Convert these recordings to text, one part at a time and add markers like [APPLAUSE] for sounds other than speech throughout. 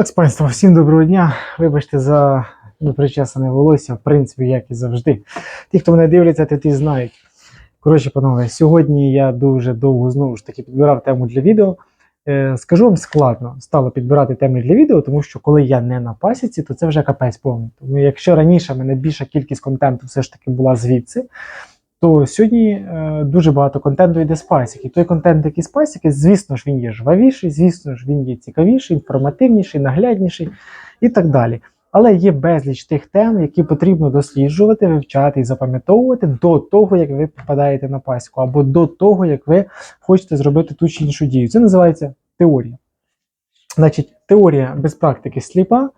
Так, панство, всім доброго дня. Вибачте за непричесане волосся, в принципі, як і завжди. Ті, хто мене дивляться, то ті знають. Коротше, панове, сьогодні я дуже довго знову ж таки підбирав тему для відео. Е, скажу вам складно стало підбирати теми для відео, тому що коли я не на пасіці, то це вже капець повний. Тому якщо раніше мене більша кількість контенту все ж таки була звідси, то сьогодні е, дуже багато контенту йде з пасіки. Той контент, який з пасіки, звісно ж, він є жвавіший, звісно ж, він є цікавіший, інформативніший, наглядніший і так далі. Але є безліч тих тем, які потрібно досліджувати, вивчати і запам'ятовувати до того, як ви попадаєте на пасіку, або до того, як ви хочете зробити ту чи іншу дію. Це називається теорія. Значить, теорія без практики сліпа,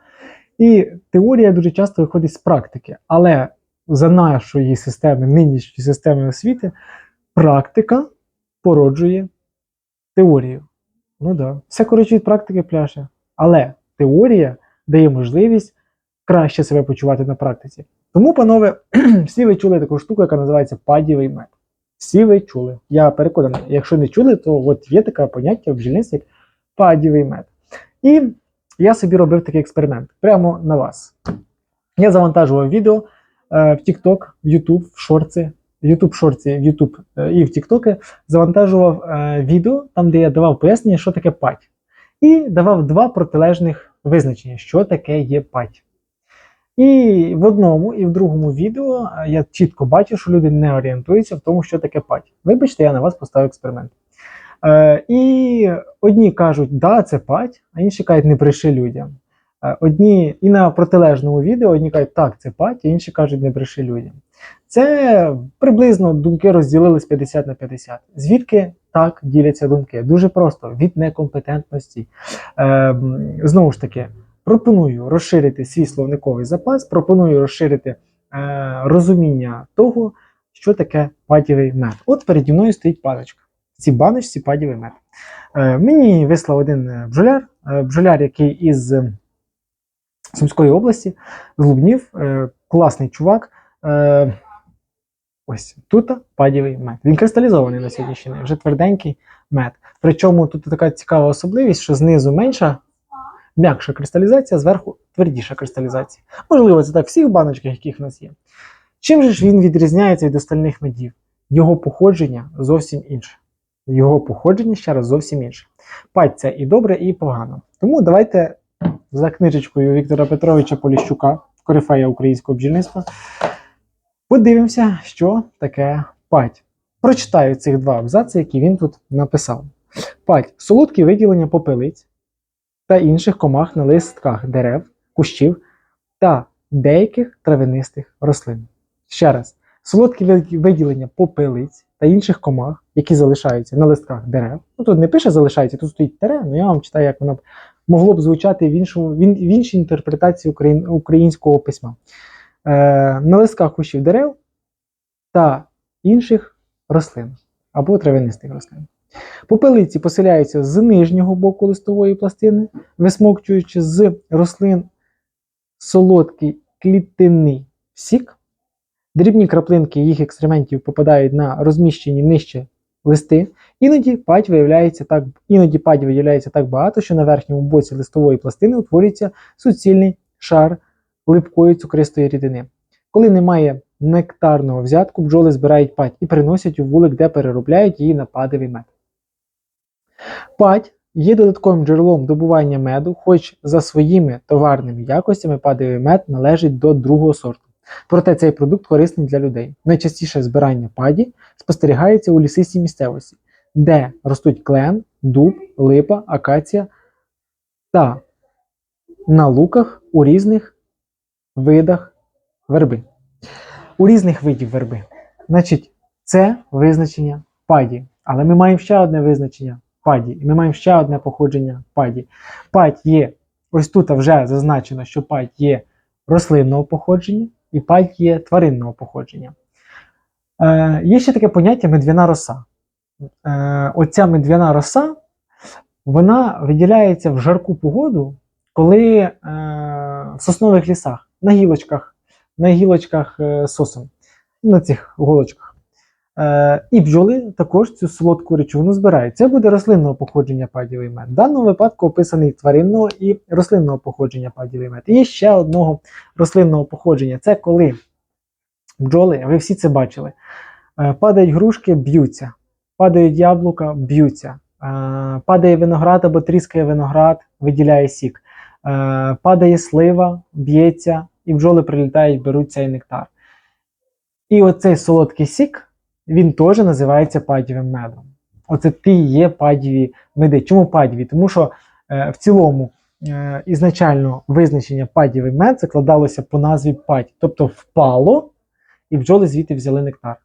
і теорія дуже часто виходить з практики. Але за нашої системи, нинішньої системи освіти, практика породжує теорію. Ну да, все коротше від практики пляше. Але теорія дає можливість краще себе почувати на практиці. Тому, панове, [CLEARS THROAT] всі ви чули таку штуку, яка називається падівий мед. Всі ви чули. Я переконаний, якщо не чули, то от є таке поняття в бджільництві, як падівий мед. І я собі робив такий експеримент прямо на вас. Я завантажував відео в TikTok, в YouTube, в шорти, в YouTube шорті, в YouTube е, і в TikTok завантажував е, відео, там, де я давав пояснення, що таке пать. І давав два протилежних визначення, що таке є пать. І в одному і в другому відео е, я чітко бачу, що люди не орієнтуються в тому, що таке пать. Вибачте, я на вас поставив експеримент. Е, і одні кажуть, да, це пать, а інші кажуть, не бреши людям. Е, Одні і на протилежному відео одні кажуть, так, це пать, а інші кажуть, не бреши людям. Це приблизно думки розділились 50 на 50. Звідки так діляться думки? Дуже просто від некомпетентності. Е, знову ж таки, пропоную розширити свій словниковий запас, пропоную розширити е, розуміння того, що таке падєвий мед. От переді мною стоїть баночка. В цій баночці падєвий мед. Е, мені вислав один бджоляр, е, бджоляр, який із Сумської області, з Лубнів, е, класний чувак. Е, ось тут падєвий мед. Він кристалізований на сьогоднішній день, вже тверденький мед. Причому тут така цікава особливість, що знизу менша, м'якша кристалізація, зверху твердіша кристалізація. Можливо, це так в всіх баночках, яких в нас є. Чим же ж він відрізняється від остальних медів? Його походження зовсім інше. Його походження ще раз зовсім інше. Пать це і добре, і погано. Тому давайте за книжечкою Віктора Петровича Поліщука, корифея українського бджільництва, подивимося, що таке пать. Прочитаю цих два абзаци, які він тут написав. Пать солодкі виділення попелиць та інших комах на листках дерев, кущів та деяких травянистих рослин. Ще раз, солодкі виділення попелиць та інших комах, які залишаються на листках дерев. Ну тут не пише залишаються, тут стоїть тере, але я вам читаю, як воно могло б звучати в, іншому, в, іншій інтерпретації українського письма. Е, на листках кущів дерев та інших рослин або травянистих рослин. Попелиці поселяються з нижнього боку листової пластини, висмокчуючи з рослин солодкий клітинний сік. Дрібні краплинки їх екскрементів попадають на розміщені нижче листи. Іноді падь виявляється так, іноді падь виявляється так багато, що на верхньому боці листової пластини утворюється суцільний шар липкої цукристої рідини. Коли немає нектарного взятку, бджоли збирають падь і приносять у вулик, де переробляють її на падовий мед. Падь є додатковим джерелом добування меду, хоч за своїми товарними якостями падовий мед належить до другого сорту. Проте цей продукт корисний для людей. Найчастіше збирання паді спостерігається у лісистій місцевості, де ростуть клен, дуб, липа, акація та на луках у різних видах верби. У різних видів верби. Значить, це визначення паді. Але ми маємо ще одне визначення паді. І ми маємо ще одне походження паді. Падь є, ось тут вже зазначено, що падь є рослинного походження і падь є тваринного походження. Е, є ще таке поняття медвяна роса. Е, оця медвяна роса вона виділяється в жарку погоду, коли е, в соснових лісах, на гілочках, на гілочках е, сосен, на цих голочках. Е, і бджоли також цю солодку речовину збирають. Це буде рослинного походження падівий мед. В даному випадку описаний тваринного і рослинного походження падівий мед. І ще одного рослинного походження. Це коли бджоли, ви всі це бачили, е, падають грушки, б'ються, падають яблука, б'ються, е, падає виноград або тріскає виноград, виділяє сік, падає слива, б'ється, і бджоли прилітають, беруть цей нектар. І оцей солодкий сік, він теж називається падівим медом. Оце ті є падіві меди. Чому падіві? Тому що е, в цілому е, ізначально визначення падівий мед закладалося по назві падь, тобто впало, і бджоли звідти взяли нектар.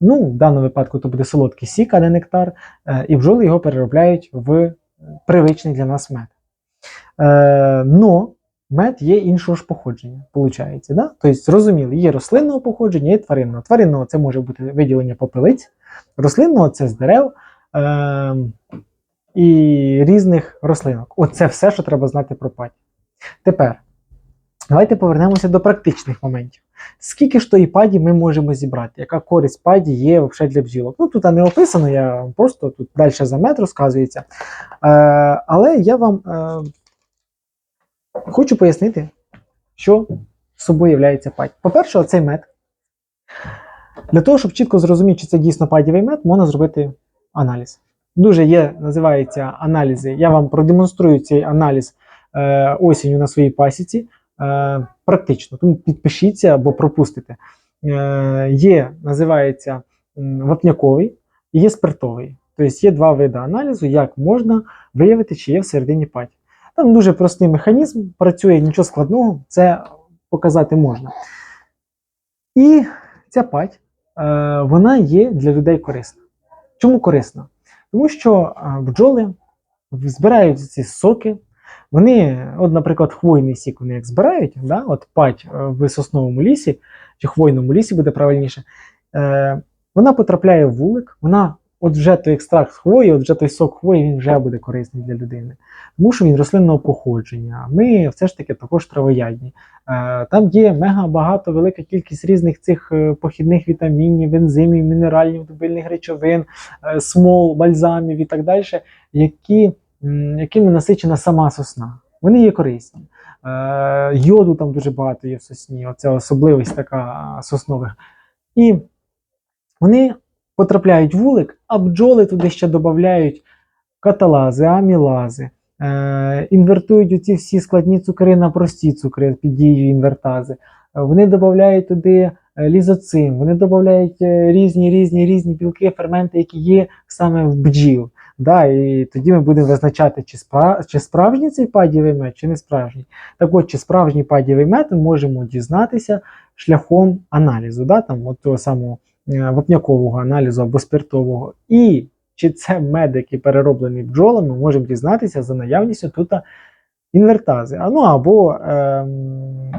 Ну, в даному випадку то буде солодкий сік, а не нектар, е, і бджоли його переробляють в привичний для нас мед. Е, но мед є іншого ж походження, виходить. Да? Тобто, зрозуміло, є рослинного походження, є тваринного. Тваринного це може бути виділення попелиць, рослинного це з дерев е, і різних рослинок. Оце все, що треба знати про падь. Тепер, давайте повернемося до практичних моментів. Скільки ж тої паді ми можемо зібрати? Яка користь паді є взагалі для бджілок? Ну, тут не описано, я просто тут далі за мед розказується. Е, але я вам е, хочу пояснити, що собою являється падь. По-перше, оцей мед. Для того, щоб чітко зрозуміти, чи це дійсно падівий мед, можна зробити аналіз. Дуже є, називаються аналізи. Я вам продемонструю цей аналіз е, осінню на своїй пасіці. Е, практично, тому підпишіться або пропустите. Е, є, називається вапняковий і є спиртовий. Тобто є два види аналізу, як можна виявити, чи є всередині паті. Там дуже простий механізм, працює нічого складного, це показати можна. І ця пать, е, вона є для людей корисна. Чому корисна? Тому що е, бджоли збирають ці соки, вони, от, наприклад, хвойний сік вони як збирають, да? от пать е, в сосновому лісі, чи хвойному лісі буде правильніше, вона потрапляє в вулик, вона, от вже той екстракт хвої, от вже той сок хвої, він вже буде корисний для людини. Тому що він рослинного походження. Ми все ж таки також травоядні. Е, там є мега багато, велика кількість різних цих е, похідних вітамінів, ензимів, мінеральних, добильних речовин, е, смол, бальзамів і так далі, які якими насичена сама сосна. Вони є корисні. Йоду там дуже багато є в сосні, оце особливість така соснових. І вони потрапляють вулик, а бджоли туди ще додають каталази, амілази, е, інвертують оці всі складні цукри на прості цукри під дією інвертази. Вони додають туди е, лізоцим, вони додають е, різні різні різні білки, ферменти, які є саме в бджіл. Да, і тоді ми будемо визначати, чи, спра... чи справжній цей падівий мед, чи не справжній. Так от, чи справжній падівий мед, ми можемо дізнатися шляхом аналізу, да, там, от того самого вапнякового аналізу або спиртового. І чи це мед, який перероблений бджолами, ми можемо дізнатися за наявністю тут інвертази. Ну або ем,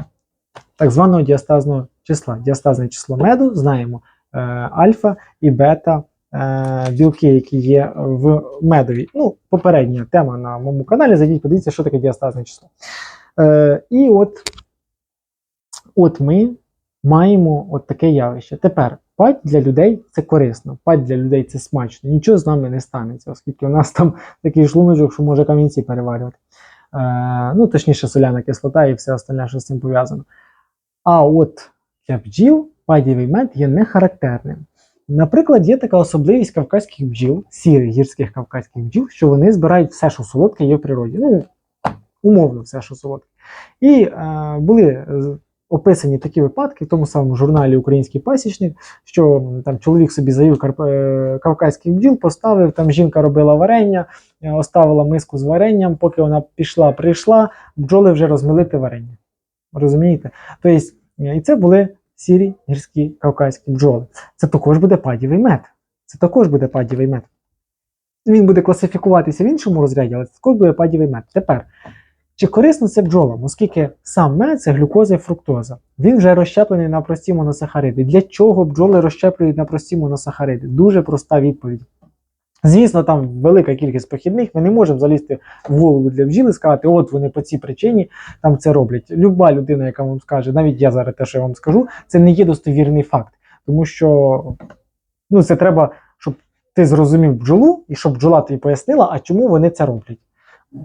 так званого діастазного числа. Діастазне число меду знаємо е, альфа і бета е, білки, які є в медові. Ну, попередня тема на моєму каналі. Зайдіть, подивіться, що таке діастазне число. Е, і от, от ми маємо от таке явище. Тепер пать для людей це корисно, пать для людей це смачно. Нічого з нами не станеться, оскільки у нас там [LAUGHS] такий шлуночок, що може камінці переварювати. Е, ну, точніше, соляна кислота і все остальне, що з цим пов'язано. А от для бджіл падівий мед є не характерним. Наприклад, є така особливість кавказьких бджіл, сірих гірських кавказьких бджіл, що вони збирають все, що солодке є в природі. Ну, умовно, все, що солодке. І е, були е, описані такі випадки в тому самому журналі Український пасічник, що там чоловік собі карп... е, кавказьких бджіл, поставив, там жінка робила варення, е, оставила миску з варенням, поки вона пішла, прийшла, бджоли вже розмилити варення. Розумієте? Тобто, е, і це були сірі гірські кавказькі бджоли. Це також буде падівий мед. Це також буде падівий мед. Він буде класифікуватися в іншому розряді, але це також буде падівий мед. Тепер, чи корисно це бджолам, оскільки сам мед це глюкоза і фруктоза. Він вже розщеплений на прості моносахариди. Для чого бджоли розщеплюють на прості моносахариди? Дуже проста відповідь. Звісно, там велика кількість похідних, ми не можемо залізти в голову для бджіл і сказати, от вони по цій причині там це роблять. Люба людина, яка вам скаже, навіть я зараз те, що я вам скажу, це не є достовірний факт. Тому що Ну, це треба, щоб ти зрозумів бджолу і щоб бджола тобі пояснила, а чому вони це роблять.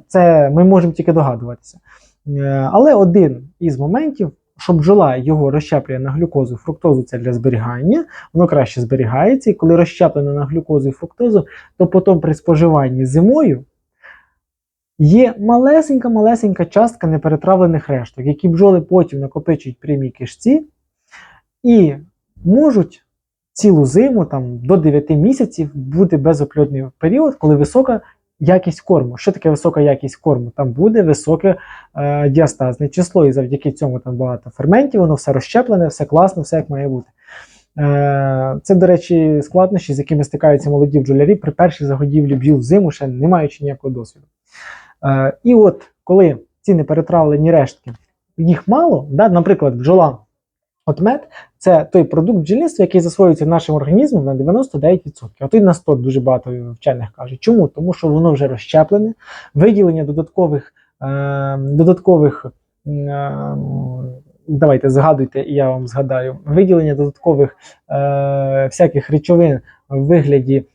Це ми можемо тільки догадуватися. Е, Але один із моментів, що бджола його розщеплює на глюкозу, фруктозу це для зберігання, воно краще зберігається, і коли розщеплено на глюкозу і фруктозу, то потім при споживанні зимою є малесенька-малесенька частка неперетравлених решток, які бджоли потім накопичують в прямій кишці і можуть цілу зиму, там до 9 місяців, бути безоплідний період, коли висока якість корму. Що таке висока якість корму? Там буде високе е, діастазне число, і завдяки цьому там багато ферментів, воно все розщеплене, все класно, все як має бути. Е, це, до речі, складнощі, з якими стикаються молоді бджолярі при першій загодівлі бджіл взиму, ще не маючи ніякого досвіду. Е, і от коли ці неперетравлені рештки, їх мало, да, наприклад, бджола. От мед це той продукт бджільництва, який засвоюється нашим організмом на 99%. А і на 100 дуже багато вчених кажуть. Чому? Тому що воно вже розщеплене, виділення додаткових, е, додаткових е, давайте згадуйте, і я вам згадаю, виділення додаткових е, всяких речовин в вигляді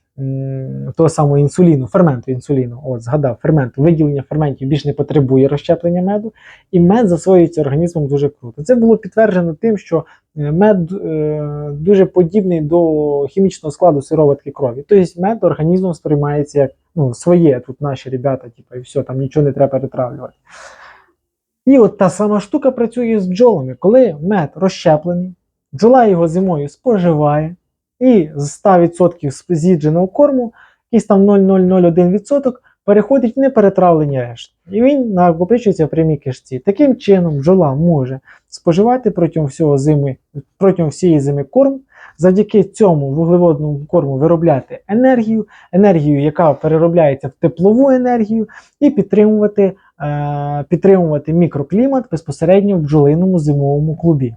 того самого інсуліну, ферменту інсуліну. От, згадав, фермент, виділення ферментів більш не потребує розщеплення меду, і мед засвоюється організмом дуже круто. Це було підтверджено тим, що е, мед е, дуже подібний до хімічного складу сироватки крові. Тобто мед організмом сприймається як ну, своє, тут наші ребята, типу, і все, там нічого не треба перетравлювати. І от та сама штука працює з бджолами. Коли мед розщеплений, бджола його зимою споживає, і з 100% з'їдженого корму, якийсь там 0,001% переходить в неперетравлені решти. І він накопичується в прямій кишці. Таким чином, бджола може споживати протягом всього зими, протягом всієї зими корм, завдяки цьому вуглеводному корму виробляти енергію, енергію, яка переробляється в теплову енергію, і підтримувати, е, підтримувати мікроклімат безпосередньо в бджолиному зимовому клубі.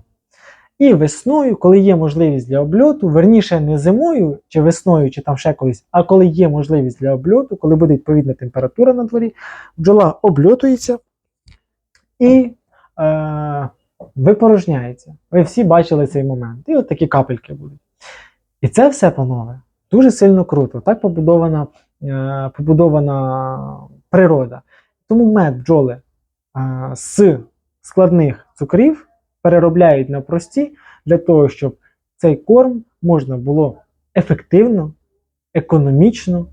І весною, коли є можливість для обльоту, верніше не зимою чи весною, чи там ще колись, а коли є можливість для обльоту, коли буде відповідна температура на дворі, бджола обльотується і е, випорожняється. Ви всі бачили цей момент. І от такі капельки будуть. І це все, панове, дуже сильно круто. Так побудована, е, побудована природа. Тому мед бджоли е, з складних цукрів переробляють на прості для того, щоб цей корм можна було ефективно, економічно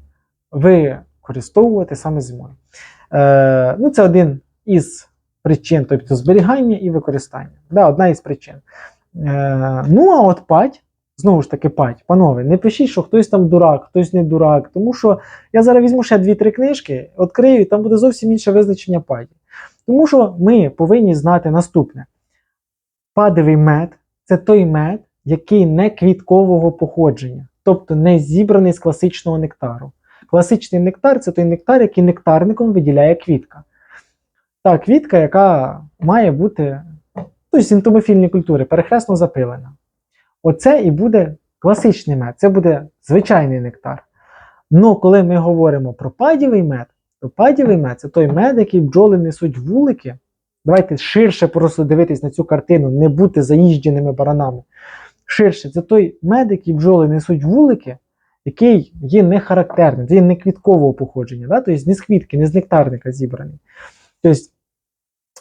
використовувати саме зимою. Е, ну, Це один із причин, тобто зберігання і використання. Да, Одна із причин. Е, ну, а от пать, знову ж таки, пать, панове, не пишіть, що хтось там дурак, хтось не дурак, тому що я зараз візьму ще дві-три книжки, відкрию, і там буде зовсім інше визначення паті. Тому що ми повинні знати наступне. Падовий мед це той мед, який не квіткового походження, тобто не зібраний з класичного нектару. Класичний нектар це той нектар, який нектарником виділяє квітка. Та квітка, яка має бути ну, з культури, перехресно запилена. Оце і буде класичний мед, це буде звичайний нектар. Ну, коли ми говоримо про падівий мед, то падівий мед це той мед, який бджоли несуть вулики. Давайте ширше просто дивитись на цю картину, не бути заїждженими баранами. Ширше, це той мед, який бджоли несуть вулики, який є не характерним, це є не квіткового походження, да? тобто не з квітки, не з нектарника зібраний. Тобто,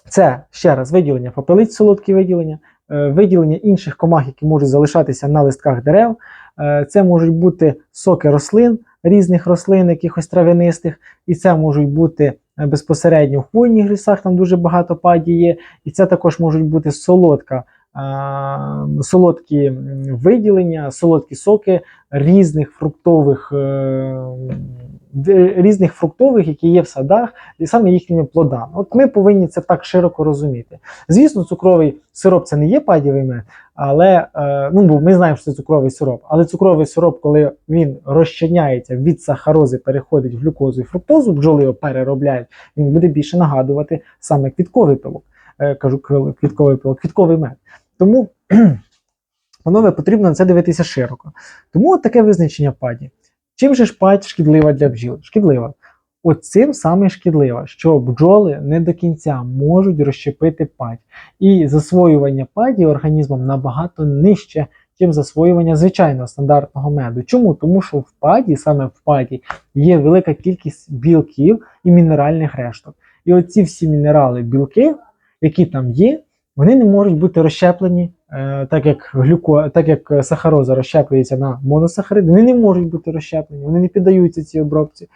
це ще раз виділення попелиць, солодкі виділення, е, виділення інших комах, які можуть залишатися на листках дерев. Е, Це можуть бути соки рослин, різних рослин, якихось травянистих, і це можуть бути безпосередньо в хвойних лісах, там дуже багато паді є, і це також можуть бути солодка, а, солодкі виділення, солодкі соки різних фруктових, е, різних фруктових, які є в садах, і саме їхніми плодами. От ми повинні це так широко розуміти. Звісно, цукровий сироп це не є падівий мед, але е, ну, бо ми знаємо, що це цукровий сироп. Але цукровий сироп, коли він розчиняється від сахарози, переходить в глюкозу і фруктозу, бджоли його переробляють, він буде більше нагадувати саме квітковий пилок. Е, кажу квітковий пилок, квітковий мед. Тому, [CLEARS THROAT] панове, потрібно на це дивитися широко. Тому от таке визначення паді. Чим же ж падь шкідлива для бджіл? Шкідлива. От цим саме шкідлива, що бджоли не до кінця можуть розщепити падь. І засвоювання паді організмом набагато нижче, чим засвоювання звичайного стандартного меду. Чому? Тому що в паді, саме в паді, є велика кількість білків і мінеральних решток. І оці всі мінерали, білки, які там є, вони не можуть бути розщеплені, так як глюко, так як е, сахароза розщеплюється на моносахариди, вони не можуть бути розщеплені, вони не піддаються цій обробці.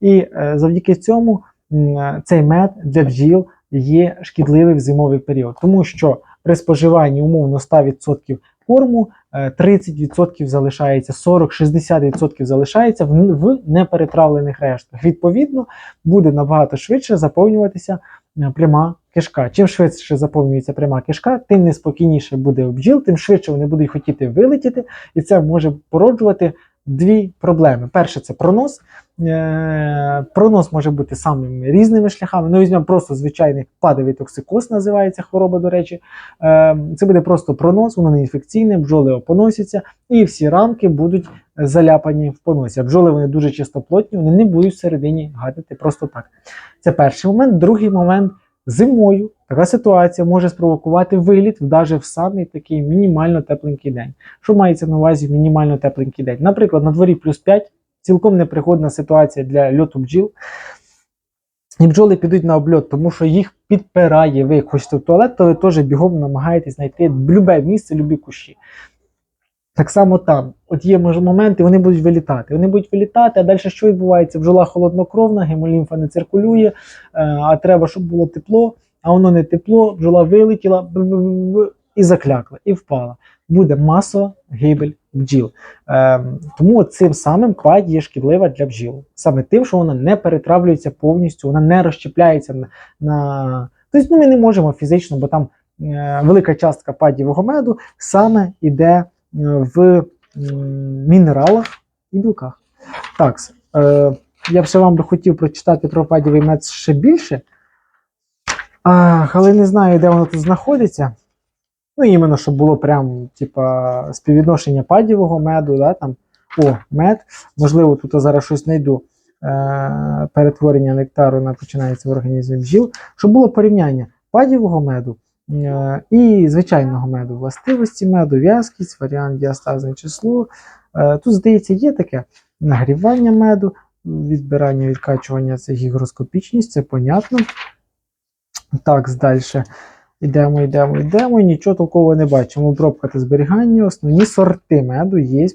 І е, завдяки цьому е, цей мед для бджіл є шкідливий в зимовий період, тому що при споживанні умовно 100% корму е, 30% залишається, 40-60% залишається в, неперетравлених рештках. Відповідно, буде набагато швидше заповнюватися е, пряма кишка. Чим швидше заповнюється пряма кишка, тим неспокійніше буде бджіл, тим швидше вони будуть хотіти вилетіти, і це може породжувати дві проблеми. Перше це пронос. Е, Пронос може бути самими різними шляхами. Ну, візьмемо просто звичайний падовий токсикоз, називається хвороба, до речі. Е, Це буде просто пронос, воно не інфекційне, бджоли опоносяться, і всі рамки будуть заляпані в поносі. Бджоли вони дуже чистоплотні, вони не будуть всередині гадити просто так. Це перший момент. Другий момент зимою така ситуація може спровокувати виліт навіть в самий такий мінімально тепленький день. Що мається на увазі мінімально тепленький день? Наприклад, на дворі плюс 5, цілком непригодна ситуація для льоту бджіл. І бджоли підуть на обльот, тому що їх підпирає. Ви як хочете в туалет, то ви теж бігом намагаєтесь знайти любе місце, любі кущі. Так само там, от є моменти, вони будуть вилітати. Вони будуть вилітати, а далі що відбувається? Бджола холоднокровна, гемолімфа не циркулює, е, а треба, щоб було тепло, а воно не тепло, бджола вилетіла і заклякла, і впала. Буде масова гибель бджіл. Ем, тому цим самим падь є шкідлива для бджіл. Саме тим, що вона не перетравлюється повністю, вона не розщепляється на. на... Тобто ну, ми не можемо фізично, бо там е, велика частка падівого меду саме йде в мінералах і білках. Так, е, я б вам би хотів прочитати про падівий мед ще більше. Але не знаю, де воно тут знаходиться. Ну, іменно, щоб було прям, типа, співвідношення падівого меду, да, там, о, мед. Можливо, тут зараз щось знайду. Е, перетворення нектару на починається в організмі бджіл, щоб було порівняння падівого меду і звичайного меду, властивості меду, в'язкість, варіант діастазне число. Е, тут, здається, є таке нагрівання меду, відбирання, відкачування це гігроскопічність, це понятно. Так, далі. Йдемо, йдемо, йдемо, нічого такого не бачимо. Обробка та зберігання. Основні сорти меду є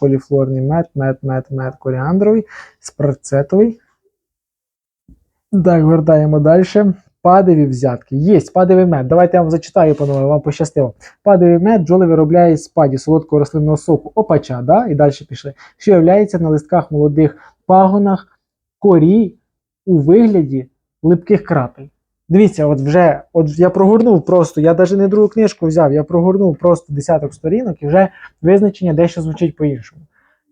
поліфлорний мед, мед, мед, мед, коріандровий, спарцетовий. Так, гортаємо далі. Падові взятки. Є падовий мед. Давайте я вам зачитаю, панове, вам пощастило. Падовий мед бджоли виробляють з паді солодкого рослинного соку опача, да? і далі пішли, що являється на листках молодих пагонах корі у вигляді липких крапель. Дивіться, от вже от я прогорнув просто, я навіть не другу книжку взяв, я прогорнув просто десяток сторінок і вже визначення дещо звучить по-іншому.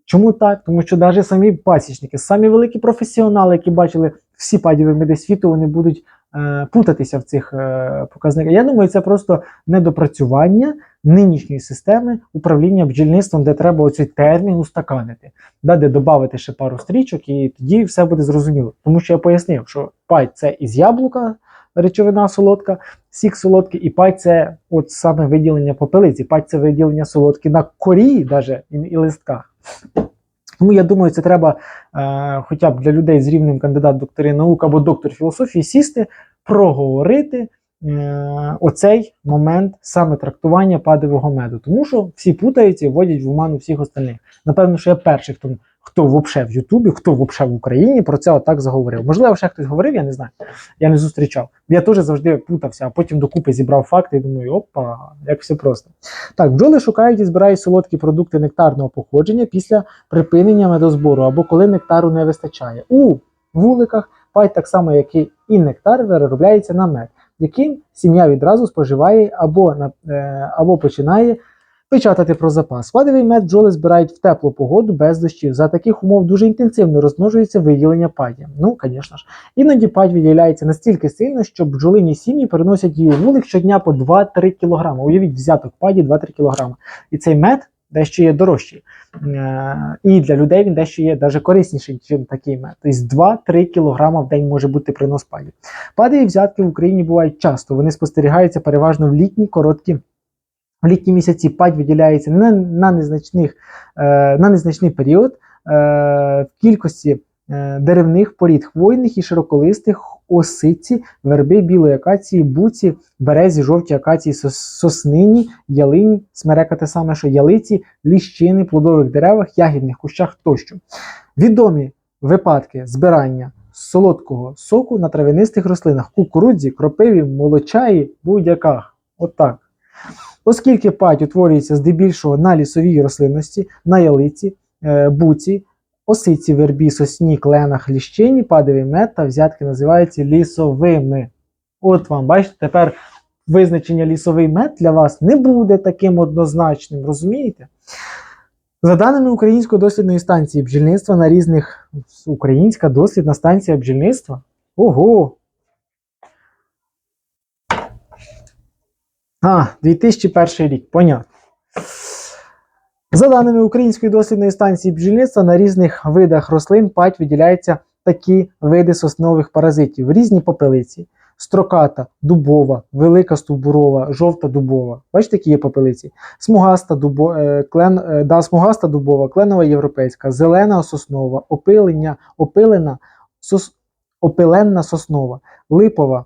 Чому так? Тому що навіть самі пасічники, самі великі професіонали, які бачили всі падіві меди світу, вони будуть е, путатися в цих е, показниках. Я думаю, це просто недопрацювання нинішньої системи управління бджільництвом, де треба оцей термін устаканити, да, де додати ще пару стрічок, і тоді все буде зрозуміло. Тому що я пояснив, що пай це із яблука, речовина солодка, сік солодкий, і пай це от саме виділення попелиці. Пай це виділення солодкі на корі, даже і, і листках. Тому я думаю, це треба е, хоча б для людей з рівнем кандидат доктори наук або доктор філософії сісти, проговорити е, оцей момент саме трактування падового меду. Тому що всі путаються і вводять в оману всіх остальних. Напевно, що я перший, хто, хто вообще в Ютубі, хто вообще в Україні про це отак заговорив. Можливо, ще хтось говорив, я не знаю. Я не зустрічав. Я теж завжди путався, а потім докупи зібрав факти і думаю, опа, як все просто. Так, бджоли шукають і збирають солодкі продукти нектарного походження після припинення медозбору або коли нектару не вистачає. У вуликах пай так само, як і нектар, переробляється на мед, яким сім'я відразу споживає або, на, е, або починає печатати про запас. Падовий мед бджоли збирають в теплу погоду без дощів. За таких умов дуже інтенсивно розмножується виділення паді. Ну, звісно ж. Іноді падь виділяється настільки сильно, що бджолині сім'ї переносять її вулик щодня по 2-3 кг. Уявіть, взяток паді 2-3 кг. І цей мед дещо є дорожчий. Е, І для людей він дещо є навіть корисніший, ніж такий мед. Тобто 2-3 кг в день може бути принос паді. Падові взятки в Україні бувають часто. Вони спостерігаються переважно в літні короткі В літні місяці падь виділяється на, на, незначних, е, на незначний період е, в кількості е, деревних порід хвойних і широколистих осиці, верби, білої акації, буці, березі, жовті акації, соснині, ялині, смерека те саме, що ялиці, ліщини, плодових деревах, ягідних кущах тощо. Відомі випадки збирання солодкого соку на травянистих рослинах, кукурудзі, кропиві, молочаї, будь-яках. Отак. Оскільки падь утворюється здебільшого на лісовій рослинності, на ялиці, е, буці, осиці, вербі, сосні, кленах, ліщині, падовий мед та взятки називаються лісовими. От вам, бачите, тепер визначення лісовий мед для вас не буде таким однозначним, розумієте? За даними Української дослідної станції бджільництва на різних Українська дослідна станція бджільництва. Ого! А, 2001 рік, понятно. За даними Української дослідної станції бджільництва, на різних видах рослин падь виділяються такі види соснових паразитів, різні попелиці. Строката, дубова, велика стовбурова, жовта дубова. Бачите, які є попелиці? Смугаста, дубо, е, клен, е, да, смугаста дубова, кленова європейська, зелена соснова, опилення, опилена, сос, опиленна соснова, липова е,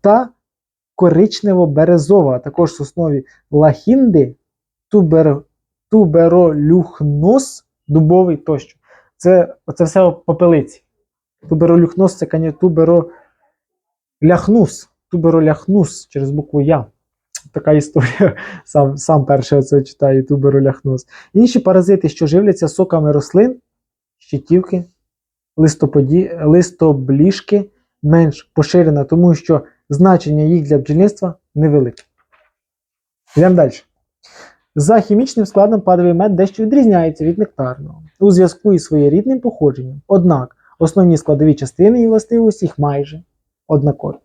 та коричнево-березова, а також соснові лахінди, тубер, туберолюхнос, дубовий тощо. Це, це все попелиці. Туберолюхнос це кані, тубероляхнус. Тубероляхнус через букву Я. Така історія. Сам, сам перше це читаю тубероляхнус. Інші паразити, що живляться соками рослин, щитівки, листоподі, листобліжки менш поширена, тому що значення їх для бджільництва невелике. Йдемо далі. За хімічним складом падовий мед дещо відрізняється від нектарного у зв'язку із своєрідним походженням. Однак основні складові частини і властивості їх майже однакові.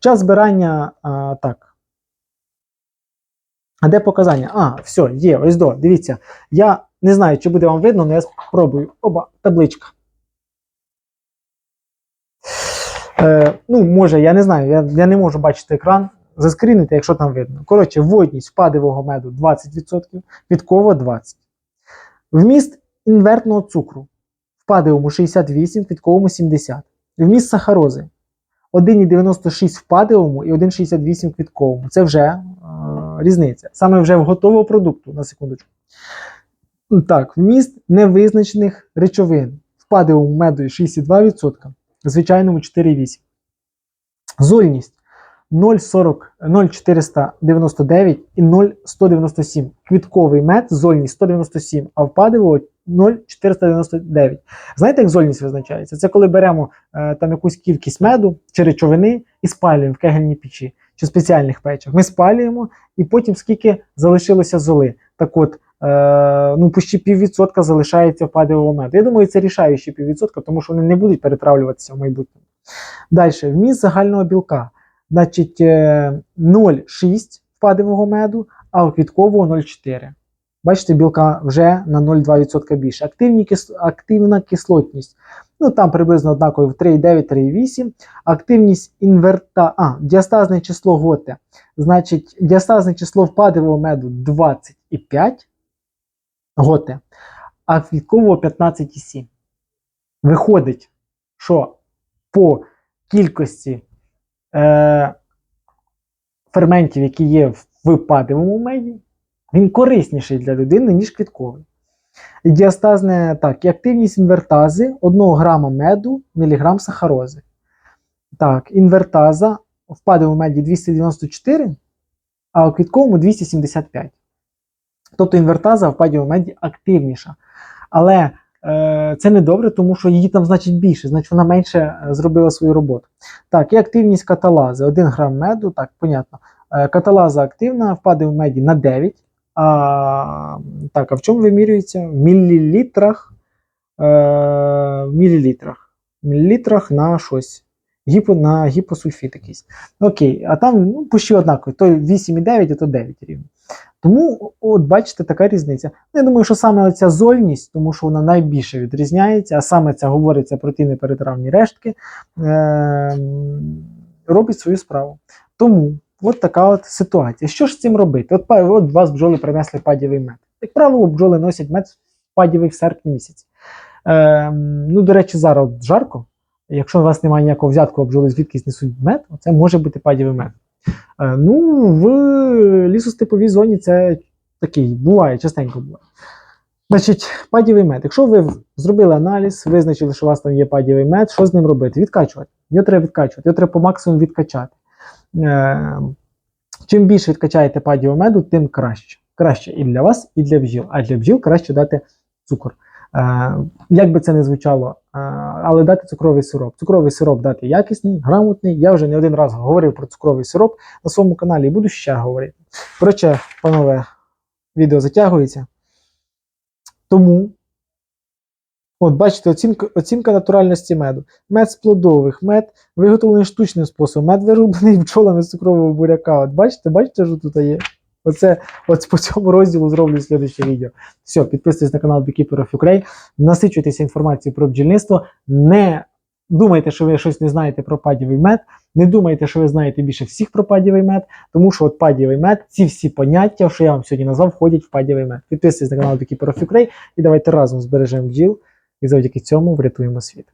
Час збирання а, так. А де показання? А, все, є, ось до. Дивіться. Я не знаю, чи буде вам видно, але я спробую. Оба, табличка. Е, ну, може, я не знаю, я, я не можу бачити екран. Заскрінити, якщо там видно. Коротше, вводність впадивого меду 20%, квіткового 20%. Вміст інвертного цукру впадивому 68% квітковому 70%. Вміст сахарози 1,96 впадивому і 1,68 квітковому. Це вже е, різниця. Саме вже в готового продукту, на секундочку. Так, вміст невизначених речовин. Впадивому меду 62%, звичайному 4,8. Зольність 0,40, 0,499 і 0,197. Квітковий мед, зольність 197, а впадивого 0,499. Знаєте, як зольність визначається? Це коли беремо е, там якусь кількість меду чи речовини і спалюємо в кегельній печі чи спеціальних печах. Ми спалюємо і потім скільки залишилося золи. Так от, ну, почти піввідсотка залишається впадивого меду. Я думаю, це рішаючі піввідсотка, тому що вони не будуть перетравлюватися в майбутньому. Далі, вміст загального білка. Значить, е, 0,6 впадивого меду, а у квіткового 0,4. Бачите, білка вже на 0,2% більше. Активні. Активна кислотність. Ну, там приблизно однаково в 3,9-3,8. Активність інверта. А, діастазне число готе. Значить, діастазне число впадивого меду 25 готе, а квіткового 15,7. Виходить, що по кількості е, ферментів, які є в випадовому меді, він корисніший для людини, ніж квітковий. І діастазне так, і активність інвертази 1 грама меду, міліграм сахарози. Так, інвертаза в падовому меді 294, а у квітковому 275. Тобто інвертаза в падовому меді активніша. Але е, це не добре, тому що її там значить більше, значить вона менше е, зробила свою роботу. Так, і активність каталази 1 грам меду, так, понятно. Е, Каталаза активна, впаде в меді на 9. А, так, а в чому вимірюється? В мілілітрах. Е, в мілілітрах. Мілілітрах на щось. Гіпо, на гіпосульфіт якийсь. Окей, а там ну, почти однаково. То 8,9, а то 9 рівно. Тому, от бачите, така різниця. Ну, Я думаю, що саме ця зольність, тому що вона найбільше відрізняється, а саме це говориться про ті неперетравні рештки, е, робить свою справу. Тому от така от ситуація. Що ж з цим робити? От, от вас бджоли принесли падівий мед. Як правило, бджоли носять мед падівий в серпні місяці. Е, ну, до речі, зараз жарко. Якщо у вас немає ніякого взятку, а бджоли звідкись несуть мед, це може бути падівий мед. Е, ну, в лісостеповій зоні це такий буває, частенько буває. Значить, падівий мед. Якщо ви зробили аналіз, визначили, що у вас там є падівий мед, що з ним робити? Відкачувати. Його треба відкачувати, його треба по максимуму відкачати. Е, чим більше відкачаєте падівого меду, тим краще. Краще і для вас, і для бджіл. А для бджіл краще дати цукор. Е, як би це не звучало, е, але дати цукровий сироп. Цукровий сироп дати якісний, грамотний. Я вже не один раз говорив про цукровий сироп на своєму каналі і буду ще говорити. Коротше, панове, відео затягується. Тому, от бачите, оцінка, оцінка натуральності меду. Мед з плодових, мед виготовлений штучним способом, мед вироблений бджолами з цукрового буряка. От бачите, бачите, що тут є? Оце от по цьому розділу зроблю слідуще відео. Все, підписуйтесь на канал Beekeeper of Ukraine, насичуйтеся інформацією про бджільництво. Не думайте, що ви щось не знаєте про падівий мед. Не думайте, що ви знаєте більше всіх про падівий мед, тому що от падівий мед, ці всі поняття, що я вам сьогодні назвав, входять в падівий мед. Підписуйтесь на канал Beekeeper of Ukraine і давайте разом збережемо бджіл і завдяки цьому врятуємо світ.